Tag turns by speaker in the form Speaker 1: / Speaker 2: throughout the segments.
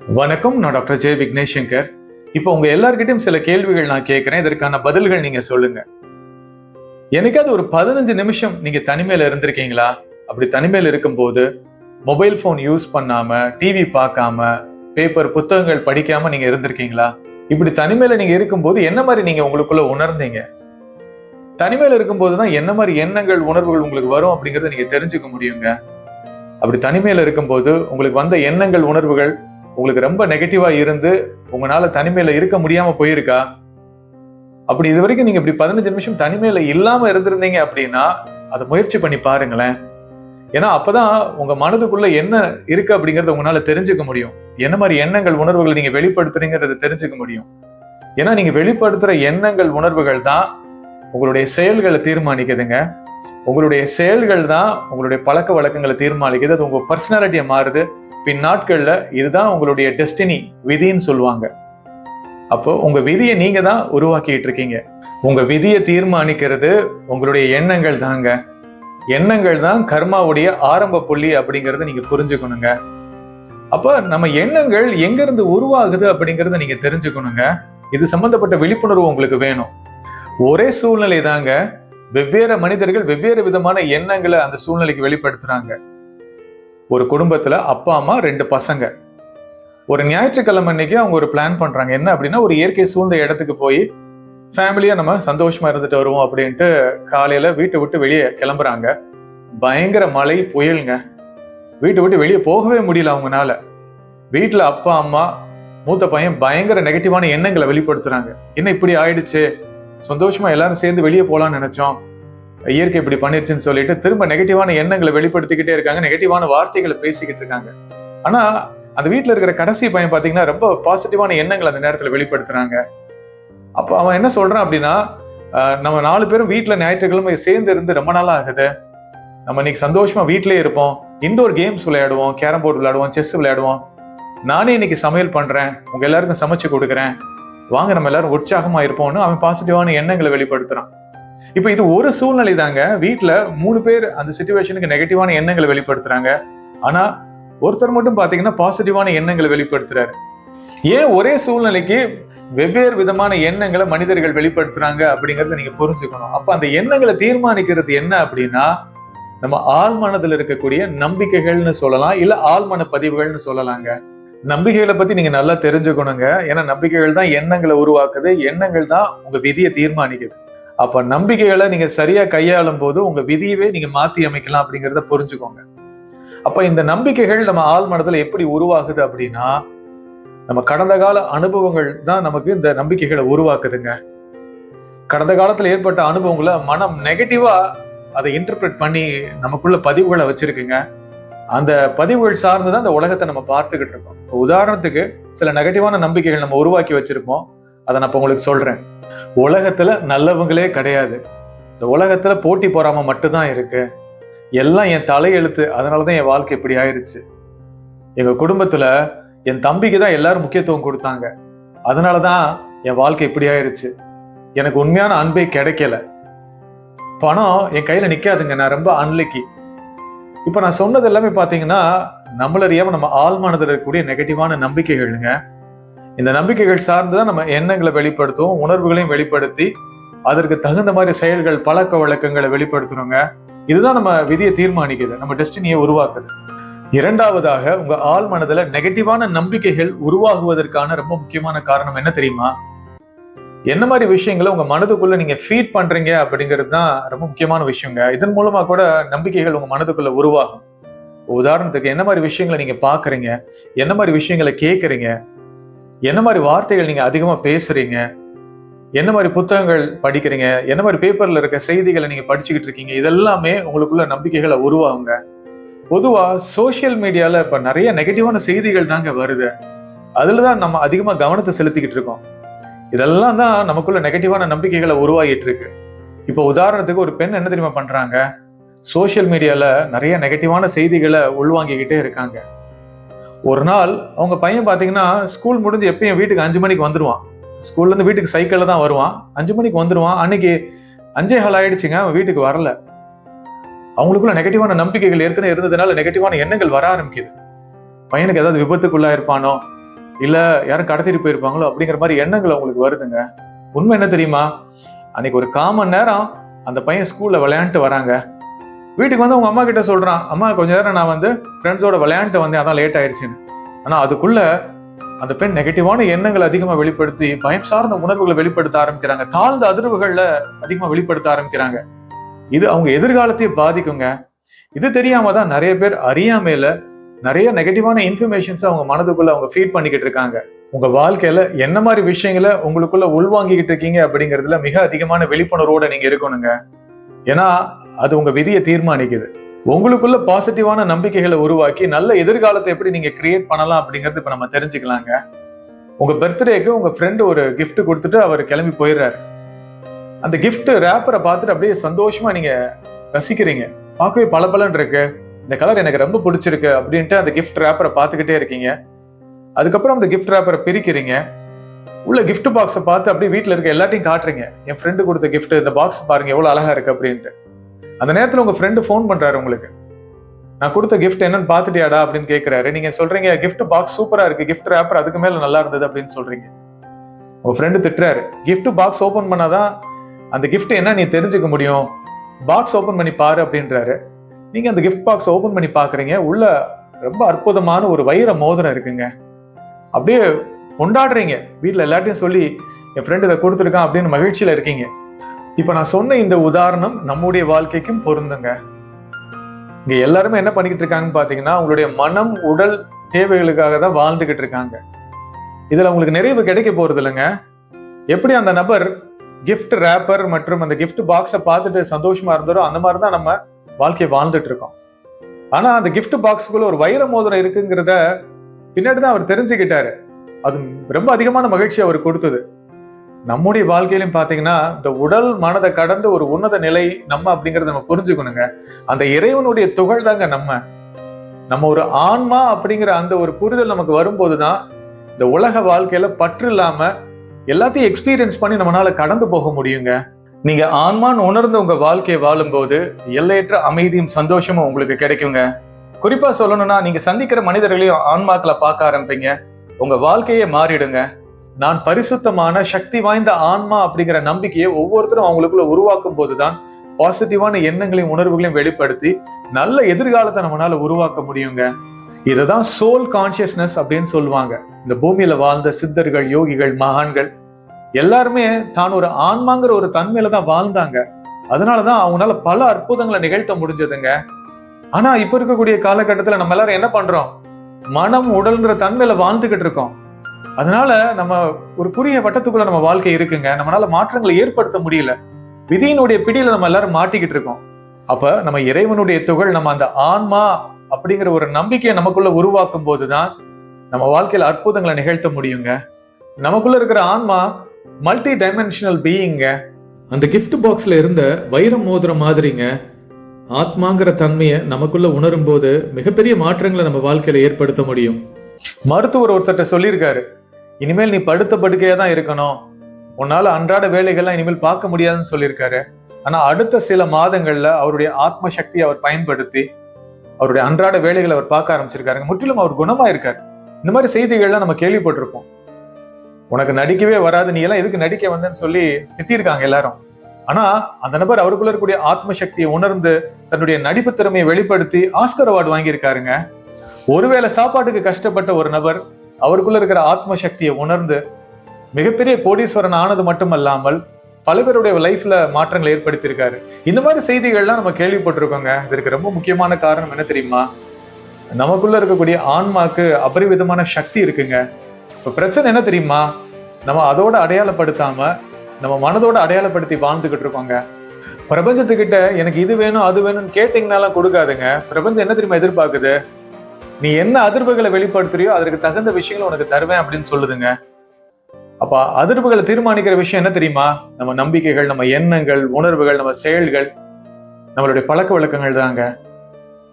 Speaker 1: வணக்கம் நான் டாக்டர் ஜெய விக்னேஷ் சங்கர் இப்போ உங்க எல்லார்கிட்டயும் சில கேள்விகள் நான் கேட்கிறேன். இதற்கான பதில்கள் நீங்க சொல்லுங்க. எனக்காவது ஒரு பதினஞ்சு நிமிஷம் நீங்க தனிமையில இருந்திருக்கீங்களா? அப்படி தனிமையில இருக்கும்போது மொபைல் ஃபோன் யூஸ் பண்ணாம டிவி பார்க்காம பேப்பர் புத்தகங்கள் படிக்காம நீங்க இருந்திருக்கீங்களா? இப்படி தனிமையில நீங்க இருக்கும்போது என்ன மாதிரி நீங்க உங்களுக்குள்ள உணர்ந்தீங்க? தனிமையில இருக்கும்போது தான் என்ன மாதிரி எண்ணங்கள் உணர்வுகள் உங்களுக்கு வரும் அப்படிங்கறத நீங்க தெரிஞ்சுக்க முடியுங்க. அப்படி தனிமையில இருக்கும்போது உங்களுக்கு வந்த எண்ணங்கள் உணர்வுகள் உங்களுக்கு ரொம்ப நெகட்டிவா இருந்து உங்களால தனிமையில இருக்க முடியாம போயிருக்கா? அப்படி இது வரைக்கும் நீங்க இப்படி பதினஞ்சு நிமிஷம் தனிமையில இல்லாம இருந்திருந்தீங்க அப்படின்னா அதை முயற்சி பண்ணி பாருங்களேன். ஏன்னா அப்பதான் உங்க மனதுக்குள்ள என்ன இருக்கு அப்படிங்கறத உங்களால தெரிஞ்சுக்க முடியும். என்ன மாதிரி எண்ணங்கள் உணர்வுகளை நீங்க வெளிப்படுத்துறீங்கிறத தெரிஞ்சுக்க முடியும். ஏன்னா நீங்க வெளிப்படுத்துற எண்ணங்கள் உணர்வுகள் தான் உங்களுடைய செயல்களை தீர்மானிக்குதுங்க. உங்களுடைய செயல்கள் தான் உங்களுடைய பழக்க வழக்கங்களை தீர்மானிக்குது. அது உங்க பர்சனாலிட்டியை மாறுது. பின் நாட்களில் இதுதான் உங்களுடைய டெஸ்டினி விதின்னு சொல்லுவாங்க. அப்போ உங்க விதியை நீங்க தான் உருவாக்கிட்டு இருக்கீங்க. உங்க விதியை தீர்மானிக்கிறது உங்களுடைய எண்ணங்கள் தாங்க. எண்ணங்கள் தான் கர்மாவுடைய ஆரம்ப புள்ளி அப்படிங்கறத நீங்க புரிஞ்சுக்கணுங்க. அப்ப நம்ம எண்ணங்கள் எங்கேருந்து உருவாகுது அப்படிங்கறத நீங்க தெரிஞ்சுக்கணுங்க. இது சம்பந்தப்பட்ட விழிப்புணர்வு உங்களுக்கு வேணும். ஒரே சூழ்நிலை தாங்க வெவ்வேறு மனிதர்கள் வெவ்வேறு விதமான எண்ணங்களை அந்த சூழ்நிலைக்கு வெளிப்படுத்துறாங்க. ஒரு குடும்பத்தில் அப்பா அம்மா ரெண்டு பசங்க. ஒரு ஞாயிற்றுக்கிழமை அன்னைக்கு அவங்க ஒரு பிளான் பண்ணுறாங்க என்ன அப்படின்னா ஒரு இயற்கை சூழ்ந்த இடத்துக்கு போய் ஃபேமிலியாக நம்ம சந்தோஷமாக இருந்துட்டு வருவோம் அப்படின்ட்டு காலையில் வீட்டை விட்டு வெளியே கிளம்புறாங்க. பயங்கர மழை புயலுங்க. வீட்டை விட்டு வெளியே போகவே முடியல அவங்கனால. வீட்டில் அப்பா அம்மா மூத்த பையன் பயங்கர நெகட்டிவான எண்ணங்களை வெளிப்படுத்துறாங்க. என்ன இப்படி ஆயிடுச்சு? சந்தோஷமா எல்லாரும் சேர்ந்து வெளியே போகலான்னு நினைச்சோம். இயற்கை இப்படி பண்ணிருச்சுன்னு சொல்லிட்டு திரும்ப நெகட்டிவான எண்ணங்களை வெளிப்படுத்திக்கிட்டே இருக்காங்க. நெகட்டிவான வார்த்தைகளை பேசிக்கிட்டு இருக்காங்க. ஆனா அந்த வீட்டில் இருக்கிற கடைசி பையன் பாத்தீங்கன்னா ரொம்ப பாசிட்டிவான எண்ணங்களை அந்த நேரத்தில் வெளிப்படுத்துறாங்க. அப்போ அவன் என்ன சொல்றான் அப்படின்னா நம்ம நாலு பேரும் வீட்டில் ஞாயிற்றுக்கிழமை சேர்ந்து இருந்து ரொம்ப நாளா ஆகுது. நம்ம இன்னைக்கு சந்தோஷமா வீட்டிலே இருப்போம். இண்டோர் கேம்ஸ் விளையாடுவோம். கேரம் போர்டு விளையாடுவோம். செஸ் விளையாடுவோம். நானே இன்னைக்கு சமையல் பண்றேன். உங்க எல்லாருக்கும் சமைச்சு கொடுக்குறேன். வாங்க நம்ம எல்லாரும் உற்சாகமா இருப்போம்னு அவன் பாசிட்டிவான எண்ணங்களை வெளிப்படுத்துறான். இப்போ இது ஒரு சூழ்நிலை தாங்க வீட்டில் மூணு பேர் அந்த சுச்சுவேஷனுக்கு நெகட்டிவான எண்ணங்களை வெளிப்படுத்துறாங்க. ஆனால் ஒருத்தர் மட்டும் பார்த்தீங்கன்னா பாசிட்டிவான எண்ணங்களை வெளிப்படுத்துறாரு. ஏன் ஒரே சூழ்நிலைக்கு வெவ்வேறு விதமான எண்ணங்களை மனிதர்கள் வெளிப்படுத்துறாங்க அப்படிங்கறத நீங்க புரிஞ்சுக்கணும். அப்ப அந்த எண்ணங்களை தீர்மானிக்கிறது என்ன அப்படின்னா நம்ம ஆழ்மனதுல இருக்கக்கூடிய நம்பிக்கைகள்னு சொல்லலாம் இல்ல ஆழ்மன பதிவுகள்னு சொல்லலாங்க. நம்பிக்கைகளை பத்தி நீங்க நல்லா தெரிஞ்சுக்கணுங்க. ஏன்னா நம்பிக்கைகள் தான் எண்ணங்களை உருவாக்குது. எண்ணங்கள் தான் உங்க விதியை தீர்மானிக்குது. அப்ப நம்பிக்கைகளை நீங்க சரியா கையாளும் போது உங்க விதியவே நீங்க மாத்தி அமைக்கலாம் அப்படிங்கிறத புரிஞ்சுக்கோங்க. அப்ப இந்த நம்பிக்கைகள் நம்ம ஆள் மனதில் எப்படி உருவாகுது அப்படின்னா நம்ம கடந்த கால அனுபவங்கள் தான் நமக்கு இந்த நம்பிக்கைகளை உருவாக்குதுங்க. கடந்த காலத்துல ஏற்பட்ட அனுபவங்களை மனம் நெகட்டிவா அதை இன்டர்பிரட் பண்ணி நமக்குள்ள பதிவுகளை வச்சிருக்குங்க. அந்த பதிவுகள் சார்ந்து தான் அந்த உலகத்தை நம்ம பார்த்துக்கிட்டு இருக்கோம். இப்போ உதாரணத்துக்கு சில நெகட்டிவான நம்பிக்கைகள் நம்ம உருவாக்கி வச்சிருப்போம். அதை நான் இப்போ உங்களுக்கு சொல்கிறேன் உலகத்தில் நல்லவங்களே கிடையாது. இந்த உலகத்தில் போட்டி பொறாம மட்டும்தான் இருக்கு. எல்லாம் என் தலையெழுத்து அதனாலதான் என் வாழ்க்கை இப்படி ஆயிடுச்சு எங்கள் குடும்பத்தில் என் தம்பிக்கு தான் எல்லாரும் முக்கியத்துவம் கொடுத்தாங்க. அதனாலதான் என் வாழ்க்கை இப்படி ஆயிடுச்சு எனக்கு உண்மையான அன்பே கிடைக்கல. பணம் என் கையில் நிற்காதுங்க நான் ரொம்ப அன்லக்கி இப்போ நான் சொன்னது எல்லாமே பார்த்தீங்கன்னா நம்மளறியாமல் நம்ம ஆழ்மானதில் இருக்கக்கூடிய நெகட்டிவான நம்பிக்கைகள்ங்க. இந்த நம்பிக்கைகள் சார்ந்து தான் நம்ம எண்ணங்களை வெளிப்படுத்துவோம் உணர்வுகளையும் வெளிப்படுத்தி அதற்கு தகுந்த மாதிரி செயல்கள் பழக்க வழக்கங்களை வெளிப்படுத்தணுங்க. இதுதான் நம்ம விதியை தீர்மானிக்குது நம்ம டெஸ்டினியை உருவாக்குது. இரண்டாவதாக உங்க ஆள் மனதுல நெகட்டிவான நம்பிக்கைகள் உருவாகுவதற்கான ரொம்ப முக்கியமான காரணம் என்ன தெரியுமா? என்ன மாதிரி விஷயங்களை உங்க மனதுக்குள்ள நீங்க ஃபீட் பண்றீங்க அப்படிங்கிறது தான் ரொம்ப முக்கியமான விஷயங்க. இதன் மூலமா கூட நம்பிக்கைகள் உங்க மனதுக்குள்ள உருவாகும். உதாரணத்துக்கு என்ன மாதிரி விஷயங்களை நீங்க பாக்குறீங்க? என்ன மாதிரி விஷயங்களை கேட்குறீங்க என்ன மாதிரி வார்த்தைகள் நீங்கள் அதிகமாக பேசுகிறீங்க என்ன மாதிரி புத்தகங்கள் படிக்கிறீங்க? என்ன மாதிரி பேப்பரில் இருக்க செய்திகளை நீங்கள் படிச்சுக்கிட்டு இருக்கீங்க? இதெல்லாமே உங்களுக்குள்ள நம்பிக்கைகளை உருவாகுங்க. பொதுவாக சோசியல் மீடியாவில் இப்போ நிறைய நெகட்டிவான செய்திகள் தாங்க வருது. அதில் தான் நம்ம அதிகமாக கவனத்தை செலுத்திக்கிட்டு இருக்கோம். இதெல்லாம் தான் நமக்குள்ள நெகட்டிவான நம்பிக்கைகளை உருவாகிட்டு இருக்கு. இப்போ உதாரணத்துக்கு ஒரு பெண் என்ன தெரியுமா பண்ணுறாங்க சோசியல் மீடியாவில் நிறைய நெகட்டிவான செய்திகளை உள்வாங்கிக்கிட்டே இருக்காங்க. ஒரு நாள் அவங்க பையன் பார்த்தீங்கன்னா ஸ்கூல் முடிஞ்சு எப்பயும் வீட்டுக்கு அஞ்சு மணிக்கு வந்துடுவான் ஸ்கூல்லேருந்து வீட்டுக்கு சைக்கிளில் தான் வருவான். அஞ்சு மணிக்கு வந்துருவான். அன்னைக்கு அஞ்சே ஹால் ஆயிடுச்சுங்க அவன் வீட்டுக்கு வரல. அவங்களுக்குள்ள நெகட்டிவான நம்பிக்கைகள் ஏற்கனவே இருந்ததுனால நெகட்டிவான எண்ணங்கள் வர ஆரம்பிக்குது. பையனுக்கு ஏதாவது விபத்துக்குள்ளா இருப்பானோ இல்லை யாரும் கடத்திட்டு போயிருப்பாங்களோ அப்படிங்கிற மாதிரி எண்ணங்கள் அவங்களுக்கு வருதுங்க. உண்மை என்ன தெரியுமா? அன்னைக்கு ஒரு காமன் நேரம் அந்த பையன் ஸ்கூல்ல விளையாண்டுட்டு வராங்க. வீட்டுக்கு வந்து அவங்க அம்மா கிட்ட சொல்கிறான் அம்மா கொஞ்ச நேரம் நான் வந்து ஃப்ரெண்ட்ஸோட விளையாண்டு வந்தேன் அதான் லேட் ஆயிடுச்சுன்னு. ஆனால் அதுக்குள்ள அந்த பெண் நெகட்டிவான எண்ணங்கள் அதிகமாக வெளிப்படுத்தி பயம் சார்ந்த உணர்வுகளை வெளிப்படுத்த ஆரம்பிக்கிறாங்க. தாழ்ந்த அதிர்வுகளில் அதிகமாக வெளிப்படுத்த ஆரம்பிக்கிறாங்க. இது அவங்க எதிர்காலத்தையே பாதிக்குங்க. இது தெரியாம தான் நிறைய பேர் அறியாமையில நிறைய நெகட்டிவான இன்ஃபர்மேஷன்ஸை அவங்க மனதுக்குள்ள அவங்க ஃபீட் பண்ணிக்கிட்டு இருக்காங்க. உங்க வாழ்க்கையில என்ன மாதிரி விஷயங்களை உங்களுக்குள்ள உள்வாங்கிக்கிட்டு இருக்கீங்க அப்படிங்கிறதுல மிக அதிகமான விழிப்புணர்வோட நீங்க இருக்கணுங்க. ஏன்னா அது உங்க விதியை தீர்மானிக்குது. உங்களுக்குள்ள பாசிட்டிவான நம்பிக்கைகளை உருவாக்கி நல்ல எதிர்காலத்தை எப்படி நீங்க கிரியேட் பண்ணலாம் அப்படிங்கிறது இப்ப நம்ம தெரிஞ்சுக்கலாங்க. உங்க பர்த்டேக்கு உங்க ஃப்ரெண்டு ஒரு கிஃப்ட் கொடுத்துட்டு அவர் கிளம்பி போயிடுறாரு. அந்த கிஃப்ட் ரேப்பரை பார்த்துட்டு அப்படியே சந்தோஷமா நீங்க ரசிக்கிறீங்க. பார்க்கவே பளபளன்னு இருக்கு. இந்த கலர் எனக்கு ரொம்ப பிடிச்சிருக்கு அப்படின்ட்டு அந்த கிஃப்ட் ரேப்பரை பார்த்துக்கிட்டே இருக்கீங்க. அதுக்கப்புறம் அந்த கிஃப்ட் ரேப்பரை பிரிக்கிறீங்க. உள்ள கிஃப்ட் பாக்ஸை பார்த்து அப்படியே வீட்டில் இருக்க எல்லாத்தையும் காட்டுறீங்க. என் ஃப்ரெண்டு கொடுத்த கிஃப்ட் இந்த பாக்ஸ் பாருங்க எவ்வளோ அழகா இருக்கு அப்படின்ட்டு. அந்த நேரத்தில் உங்கள் ஃப்ரெண்டு ஃபோன் பண்ணுறாரு உங்களுக்கு. நான் கொடுத்த கிஃப்ட் என்னன்னு பார்த்துட்டியாடா அப்படின்னு கேட்குறாரு நீங்கள் சொல்கிறீங்க கிஃப்ட் பாக்ஸ் சூப்பராக இருக்குது கிஃப்ட் ரேப்பர் அதுக்கு மேலே நல்லா இருந்தது அப்படின்னு சொல்கிறீங்க உங்கள் ஃப்ரெண்டு திட்டுறாரு. கிஃப்ட் பாக்ஸ் ஓபன் பண்ணாதான் அந்த கிஃப்ட் என்ன நீ தெரிஞ்சுக்க முடியும்? பாக்ஸ் ஓப்பன் பண்ணி பாரு அப்படின்றாரு. நீங்கள் அந்த கிஃப்ட் பாக்ஸ் ஓப்பன் பண்ணி பார்க்குறீங்க உள்ள ரொம்ப அற்புதமான ஒரு வைர மோதிரம் இருக்குங்க. அப்படியே கொண்டாடுறீங்க. வீட்டில் எல்லாத்தையும் சொல்லி என் ஃப்ரெண்டு இதை கொடுத்துருக்கான் அப்படின்னு மகிழ்ச்சியில் இருக்கீங்க. இப்போ நான் சொன்ன இந்த உதாரணம் நம்முடைய வாழ்க்கைக்கும் பொருந்துங்க. இங்க எல்லாருமே என்ன பண்ணிக்கிட்டு இருக்காங்கன்னு பாத்தீங்கன்னா உங்களுடைய மனம் உடல் தேவைகளுக்காக தான் வாழ்ந்துகிட்டு இருக்காங்க. இதுல உங்களுக்கு நிறைவு கிடைக்க போறது இல்லைங்க. எப்படி அந்த நபர் கிஃப்ட் ரேப்பர் மற்றும் அந்த கிஃப்ட் பாக்ஸை பார்த்துட்டு சந்தோஷமா இருந்தாரோ அந்த மாதிரி தான் நம்ம வாழ்க்கையை வாழ்ந்துட்டு இருக்கோம். ஆனா அந்த கிஃப்ட் பாக்ஸுக்குள்ள ஒரு வைர மோதிரம் இருக்குங்கிறத பின்னாடி தான் அவர் தெரிஞ்சுக்கிட்டாரு. அது ரொம்ப அதிகமான மகிழ்ச்சி அவர் கொடுத்தது. நம்முடைய வாழ்க்கையிலும் பார்த்தீங்கன்னா இந்த உடல் மனதை கடந்து ஒரு உன்னத நிலை நம்ம அப்படிங்கிறத நம்ம புரிஞ்சுக்கணுங்க. அந்த இறைவனுடைய துகள் தாங்க நம்ம. நம்ம ஒரு ஆன்மா அப்படிங்கிற அந்த ஒரு புரிதல் நமக்கு வரும்போது தான் இந்த உலக வாழ்க்கையில பற்று இல்லாம எல்லாத்தையும் எக்ஸ்பீரியன்ஸ் பண்ணி நம்மளால கடந்து போக முடியுங்க. நீங்க ஆன்மான்னு உணர்ந்து உங்க வாழ்க்கையை வாழும்போது எல்லையற்ற அமைதியும் சந்தோஷமும் உங்களுக்கு கிடைக்குங்க. குறிப்பா சொல்லணும்னா நீங்க சந்திக்கிற மனிதர்களையும் ஆன்மாக்களை பார்க்க ஆரம்பிப்பீங்க. உங்க வாழ்க்கையே மாறிடுங்க. நான் பரிசுத்தமான சக்தி வாய்ந்த ஆன்மா அப்படிங்கிற நம்பிக்கையை ஒவ்வொருத்தரும் அவங்களுக்குள்ள உருவாக்கும் போதுதான் பாசிட்டிவான எண்ணங்களையும் உணர்வுகளையும் வெளிப்படுத்தி நல்ல எதிர்காலத்தை நம்மளால உருவாக்க முடியுங்க. இதுதான் சோல் கான்சியஸ்னஸ் அப்படின்னு சொல்லுவாங்க. இந்த பூமியில வாழ்ந்த சித்தர்கள் யோகிகள் மகான்கள் எல்லாருமே தான் ஒரு ஆன்மாங்கிற ஒரு தன்மையில தான் வாழ்ந்தாங்க. அதனாலதான் அவங்களால பல அற்புதங்களை நிகழ்த்த முடிஞ்சதுங்க. ஆனா இப்ப இருக்கக்கூடிய காலகட்டத்துல நம்ம எல்லாரும் என்ன பண்றோம்? மனம் உடல்ன்ற தன்மையில வாழ்ந்துகிட்டு இருக்கோம். அதனால நம்ம ஒரு குறுகிய வட்டத்துக்குள்ள நம்ம வாழ்க்கை இருக்குங்க. நம்மளால மாற்றங்களை ஏற்படுத்த முடியல. விதியினுடைய பிடியில நம்ம எல்லாரும் மாட்டிக்கிட்டு இருக்கோம். அப்ப நம்ம இறைவனுடைய துகள் நம்ம அந்த ஆன்மா அப்படிங்கிற ஒரு நம்பிக்கையை நமக்குள்ள உருவாக்கும் போதுதான் நம்ம வாழ்க்கையில அற்புதங்களை நிகழ்த்த முடியுங்க. நமக்குள்ள இருக்கிற ஆன்மா மல்டி டைமென்ஷனல் பீயிங்க அந்த gift பாக்ஸ்ல இருந்த வைர மோதிரம் மாதிரிங்க. ஆத்மாங்கிற தன்மையை நமக்குள்ள உணரும் போது மிகப்பெரிய மாற்றங்களை நம்ம வாழ்க்கையில ஏற்படுத்த முடியும். மருத்துவர் ஒருத்தர்ட்ட சொல்லியிருக்காரு. இனிமேல் நீ படுத்த படுக்கையா தான் இருக்கணும். உன்னால அன்றாட வேலைகள்லாம் இனிமேல் பார்க்க முடியாதுன்னு சொல்லியிருக்காரு. ஆனா அடுத்த சில மாதங்கள்ல அவருடைய ஆத்ம சக்தியை அவர் பயன்படுத்தி அவருடைய அன்றாட வேலைகளை அவர் பார்க்க ஆரம்பிச்சிருக்காருங்க. முற்றிலும் அவர் குணமா இருக்காரு இந்த மாதிரி செய்திகள்லாம் நம்ம கேள்விப்பட்டிருப்போம். உனக்கு நடிக்கவே வராது நீ எல்லாம் எதுக்கு நடிக்க வந்தேன்னு சொல்லி திட்டிருக்காங்க எல்லாரும். ஆனா அந்த நபர் அவருக்குள்ள இருக்கக்கூடிய ஆத்ம சக்தியை உணர்ந்து தன்னுடைய நடிப்பு திறமையை வெளிப்படுத்தி ஆஸ்கர் அவார்டு வாங்கியிருக்காருங்க. ஒருவேளை சாப்பாட்டுக்கு கஷ்டப்பட்ட ஒரு நபர் அவருக்குள்ள இருக்கிற ஆத்ம சக்தியை உணர்ந்து மிகப்பெரிய கோடீஸ்வரன் ஆனது மட்டுமல்லாமல் பல பேருடைய லைஃப்ல மாற்றங்களை ஏற்படுத்தியிருக்காரு. இந்த மாதிரி செய்திகள்லாம் நம்ம கேள்விப்பட்டிருக்கோங்க. இதற்கு ரொம்ப முக்கியமான காரணம் என்ன தெரியுமா? நமக்குள்ள இருக்கக்கூடிய ஆன்மாக்கு அபரிவிதமான சக்தி இருக்குங்க. இப்போ பிரச்சனை என்ன தெரியுமா? நம்ம அதோட அடையாளப்படுத்தாம நம்ம மனதோட அடையாளப்படுத்தி வாழ்ந்துகிட்டு இருக்கோங்க. பிரபஞ்சத்துக்கிட்ட எனக்கு இது வேணும் அது வேணும்னு கேட்டிங்கனாலாம் கொடுக்காதுங்க. பிரபஞ்சம் என்ன தெரியுமா எதிர்பார்க்குது? நீ என்ன அதிர்வுகளை வெளிப்படுத்துறியோ அதற்கு தகுந்த விஷயங்களை உனக்கு தருவேன் அப்படின்னு சொல்லுதுங்க. அப்ப அதிர்வுகளை தீர்மானிக்கிற விஷயம் என்ன தெரியுமா? நம்ம நம்பிக்கைகள் நம்ம எண்ணங்கள் உணர்வுகள் நம்ம செயல்கள் நம்மளுடைய பழக்க வழக்கங்கள் தாங்க.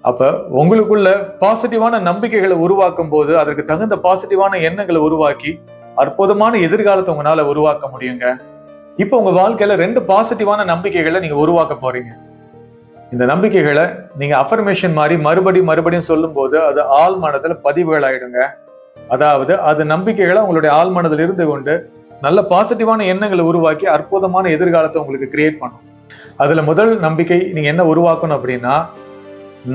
Speaker 1: அப்ப உங்களுக்குள்ள பாசிட்டிவான நம்பிக்கைகளை உருவாக்கும் போது அதற்கு தகுந்த பாசிட்டிவான எண்ணங்களை உருவாக்கி அற்புதமான எதிர்காலத்தை உங்களால உருவாக்க முடியுங்க. இப்போ உங்க வாழ்க்கையில ரெண்டு பாசிட்டிவான நம்பிக்கைகளை நீங்க உருவாக்க போறீங்க. இந்த நம்பிக்கைகளை நீங்கள் அஃபர்மேஷன் மாதிரி மறுபடியும் மறுபடியும் சொல்லும்போது அது ஆள் மனதில் பதிவுகள் ஆயிடுங்க அதாவது அது நம்பிக்கைகளை உங்களுடைய ஆழ்மனதில் இருந்து கொண்டு நல்ல பாசிட்டிவான எண்ணங்களை உருவாக்கி அற்புதமான எதிர்காலத்தை உங்களுக்கு கிரியேட் பண்ணும். அதில் முதல் நம்பிக்கை நீங்கள் என்ன உருவாக்கணும் அப்படின்னா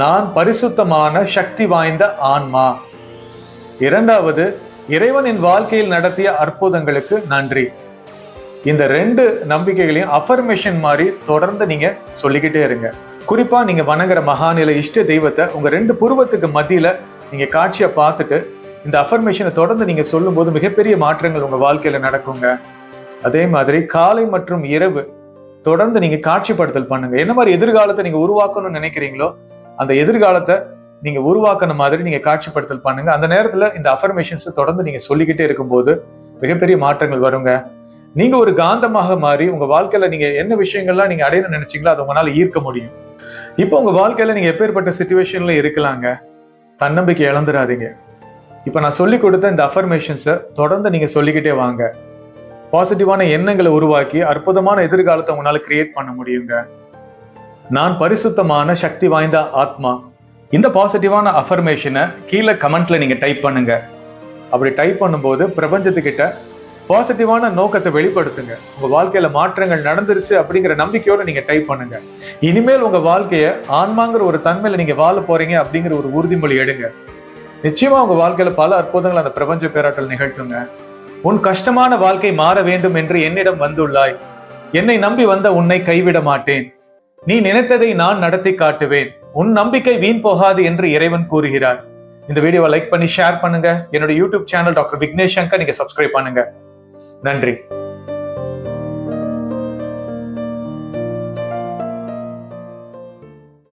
Speaker 1: நான் பரிசுத்தமான சக்தி வாய்ந்த ஆன்மா. இரண்டாவது இறைவன் என் வாழ்க்கையில் நடத்திய அற்புதங்களுக்கு நன்றி. இந்த ரெண்டு நம்பிக்கைகளையும் அஃபர்மேஷன் மாதிரி தொடர்ந்து நீங்க சொல்லிக்கிட்டே இருங்க. குறிப்பாக நீங்கள் வணங்குற மகாநிலை இஷ்ட தெய்வத்தை உங்கள் ரெண்டு புருவத்துக்கு மத்தியில் நீங்கள் காட்சியை பார்த்துட்டு இந்த அஃபர்மேஷனை தொடர்ந்து நீங்கள் சொல்லும்போது மிகப்பெரிய மாற்றங்கள் உங்கள் வாழ்க்கையில் நடக்குங்க. அதே மாதிரி காலை மற்றும் இரவு தொடர்ந்து நீங்கள் காட்சிப்படுத்தல் பண்ணுங்க. என்ன மாதிரி எதிர்காலத்தை நீங்கள் உருவாக்கணும்னு நினைக்கிறீங்களோ அந்த எதிர்காலத்தை நீங்கள் உருவாக்குன மாதிரி நீங்கள் காட்சிப்படுத்தல் பண்ணுங்க. அந்த நேரத்தில் இந்த அஃபர்மேஷன்ஸை தொடர்ந்து நீங்கள் சொல்லிக்கிட்டே இருக்கும்போது மிகப்பெரிய மாற்றங்கள் வருங்க. நீங்கள் ஒரு காந்தமாக மாறி உங்கள் வாழ்க்கையில் நீங்கள் என்ன விஷயங்கள்லாம் நீங்கள் அடையணும்னு நினச்சிங்களோ அதை உங்களால் ஈர்க்க முடியும். இப்போ உங்கள் வாழ்க்கையில் நீங்கள் எப்பேற்பட்ட சுச்சுவேஷனில் இருக்கலாங்க? தன்னம்பிக்கை இழந்துடாதீங்க இப்போ நான் சொல்லி கொடுத்த இந்த அஃபர்மேஷன்ஸை தொடர்ந்து நீங்கள் சொல்லிக்கிட்டே வாங்க. பாசிட்டிவான எண்ணங்களை உருவாக்கி அற்புதமான எதிர்காலத்தை உங்களால் கிரியேட் பண்ண முடியுங்க. நான் பரிசுத்தமான சக்தி வாய்ந்த ஆத்மா. இந்த பாசிட்டிவான அஃபர்மேஷனை கீழே கமெண்ட்ல நீங்கள் டைப் பண்ணுங்க. அப்படி டைப் பண்ணும்போது பிரபஞ்சத்துக்கிட்ட பாசிட்டிவான நோக்கத்தை வெளிப்படுத்துங்க. உங்க வாழ்க்கையில மாற்றங்கள் நடந்துருச்சு அப்படிங்கிற நம்பிக்கையோட நீங்க டைப் பண்ணுங்க. இனிமேல் உங்க வாழ்க்கைய ஆன்மாங்கிற ஒரு தன்மையில நீங்க வாழ போறீங்க அப்படிங்கிற ஒரு உறுதிமொழி எடுங்க. நிச்சயமா உங்க வாழ்க்கையில பல அற்புதங்கள் அந்த பிரபஞ்ச பேராட்டல் நிகழ்த்துங்க. உன் கஷ்டமான வாழ்க்கை மாற வேண்டும் என்று என்னிடம் வந்துள்ளாய். என்னை நம்பி வந்த உன்னை கைவிட மாட்டேன். நீ நினைத்ததை நான் நடத்தி காட்டுவேன். உன் நம்பிக்கை வீண் போகாது என்று இறைவன் கூறுகிறார். இந்த வீடியோவை லைக் பண்ணி ஷேர் பண்ணுங்க. என்னோட YouTube channel doctor Vignesh Shankar நீங்க சப்ஸ்கிரைப் பண்ணுங்க. நன்றி.